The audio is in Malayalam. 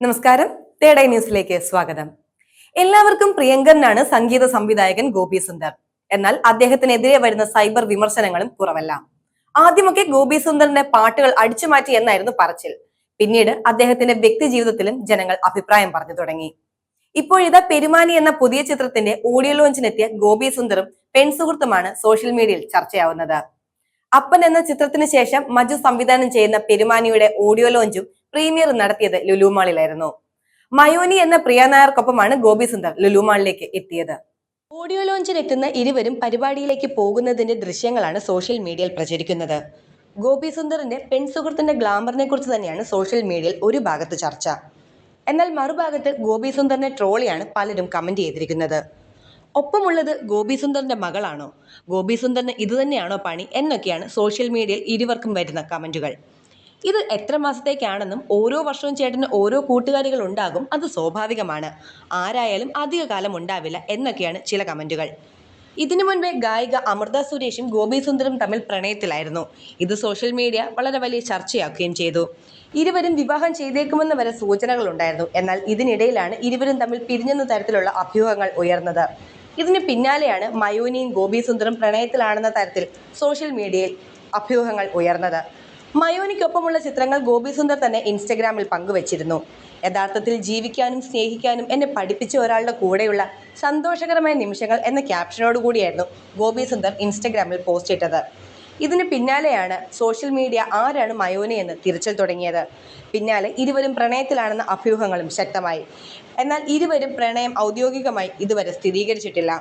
നമസ്കാരം. തേടൈ ന്യൂസിലേക്ക് സ്വാഗതം. എല്ലാവർക്കും പ്രിയങ്കരനാണ് സംഗീത സംവിധായകൻ ഗോപി സുന്ദർ. എന്നാൽ അദ്ദേഹത്തിനെതിരെ വരുന്ന സൈബർ വിമർശനങ്ങളും കുറവല്ല. ആദ്യമൊക്കെ ഗോപി സുന്ദറിന്റെ പാട്ടുകൾ അടിച്ചുമാറ്റി എന്നായിരുന്നു പറച്ചിൽ. പിന്നീട് അദ്ദേഹത്തിന്റെ വ്യക്തി ജീവിതത്തിലും ജനങ്ങൾ അഭിപ്രായം പറഞ്ഞു തുടങ്ങി. ഇപ്പോഴിതാ പെരുമാനി എന്ന പുതിയ ചിത്രത്തിന്റെ ഓഡിയോ ലോഞ്ചിനെത്തിയ ഗോപി സുന്ദറും പെൺസുഹൃത്തുമാണ് സോഷ്യൽ മീഡിയയിൽ ചർച്ചയാവുന്നത്. അപ്പൻ എന്ന ചിത്രത്തിന് ശേഷം മജു സംവിധാനം ചെയ്യുന്ന പെരുമാനിയുടെ ഓഡിയോ ലോഞ്ചും പ്രീമിയർ നടത്തിയത് ലുലുമാളിലായിരുന്നു മയോനി എന്ന പ്രിയ നായർക്കൊപ്പമാണ് ഗോപി സുന്ദർ ലുലുമാളിലേക്ക് എത്തിയത്. ഓഡിയോ ലോഞ്ചിനെത്തുന്ന ഇരുവരും പരിപാടിയിലേക്ക് പോകുന്നതിന്റെ ദൃശ്യങ്ങളാണ് സോഷ്യൽ മീഡിയയിൽ പ്രചരിക്കുന്നത്. ഗോപി സുന്ദറിന്റെ പെൺസുഹൃത്തിന്റെ ഗ്ലാമറിനെ കുറിച്ച് തന്നെയാണ് സോഷ്യൽ മീഡിയയിൽ ഒരു ഭാഗത്ത് ചർച്ച. എന്നാൽ മറുഭാഗത്ത് ഗോപി സുന്ദറിനെ ട്രോളിയാണ് പലരും കമന്റ് ചെയ്തിരിക്കുന്നത്. ഒപ്പമുള്ളത് ഗോപിസുന്ദറിന്റെ മകളാണോ? ഗോപിസുന്ദറിന് ഇത് ഇതുതന്നെയാണോ പണി? എന്നൊക്കെയാണ് സോഷ്യൽ മീഡിയയിൽ ഇരുവർക്കും വരുന്ന കമന്റുകൾ. ഇത് എത്ര മാസത്തേക്കാണെന്നും ഓരോ വർഷവും ചേട്ടന് ഓരോ കൂട്ടുകാരികൾ ഉണ്ടാകും അത് സ്വാഭാവികമാണ്. ആരായാലും അധിക കാലം ഉണ്ടാവില്ല എന്നൊക്കെയാണ് ചില കമന്റുകൾ. ഇതിനു മുൻപേ ഗായിക അമൃത സുരേഷും ഗോപി സുന്ദറും തമ്മിൽ പ്രണയത്തിലായിരുന്നു. ഇത് സോഷ്യൽ മീഡിയ വളരെ വലിയ ചർച്ചയാക്കുകയും ചെയ്തു. ഇരുവരും വിവാഹം ചെയ്തേക്കുമെന്ന് വരെ സൂചനകൾ ഉണ്ടായിരുന്നു എന്നാൽ ഇതിനിടയിലാണ് ഇരുവരും തമ്മിൽ പിരിഞ്ഞെന്ന തരത്തിലുള്ള അഭ്യൂഹങ്ങൾ ഉയർന്നത്. ഇതിന് പിന്നാലെയാണ് മയൂനിയും ഗോപി സുന്ദരം പ്രണയത്തിലാണെന്ന തരത്തിൽ സോഷ്യൽ മീഡിയയിൽ അഭ്യൂഹങ്ങൾ ഉയർന്നത്. മയോനിക്കൊപ്പമുള്ള ചിത്രങ്ങൾ ഗോപി സുന്ദർ തന്നെ ഇൻസ്റ്റഗ്രാമിൽ പങ്കുവച്ചിരുന്നു. യഥാർത്ഥത്തിൽ ജീവിക്കാനും സ്നേഹിക്കാനും എന്നെ പഠിപ്പിച്ച ഒരാളുടെ കൂടെയുള്ള സന്തോഷകരമായ നിമിഷങ്ങൾ എന്ന ക്യാപ്ഷനോടുകൂടിയായിരുന്നു ഗോപിസുന്ദർ ഗോപി സുന്ദർ ഇൻസ്റ്റഗ്രാമിൽ പോസ്റ്റ് ഇട്ടത്. ഇതിന് പിന്നാലെയാണ് സോഷ്യൽ മീഡിയ ആരാണ് മയോനെ എന്ന് തിരച്ചിൽ തുടങ്ങിയത്. പിന്നാലെ ഇരുവരും പ്രണയത്തിലാണെന്ന അഭ്യൂഹങ്ങളും ശക്തമായി. എന്നാൽ ഇരുവരും പ്രണയം ഔദ്യോഗികമായി ഇതുവരെ സ്ഥിരീകരിച്ചിട്ടില്ല.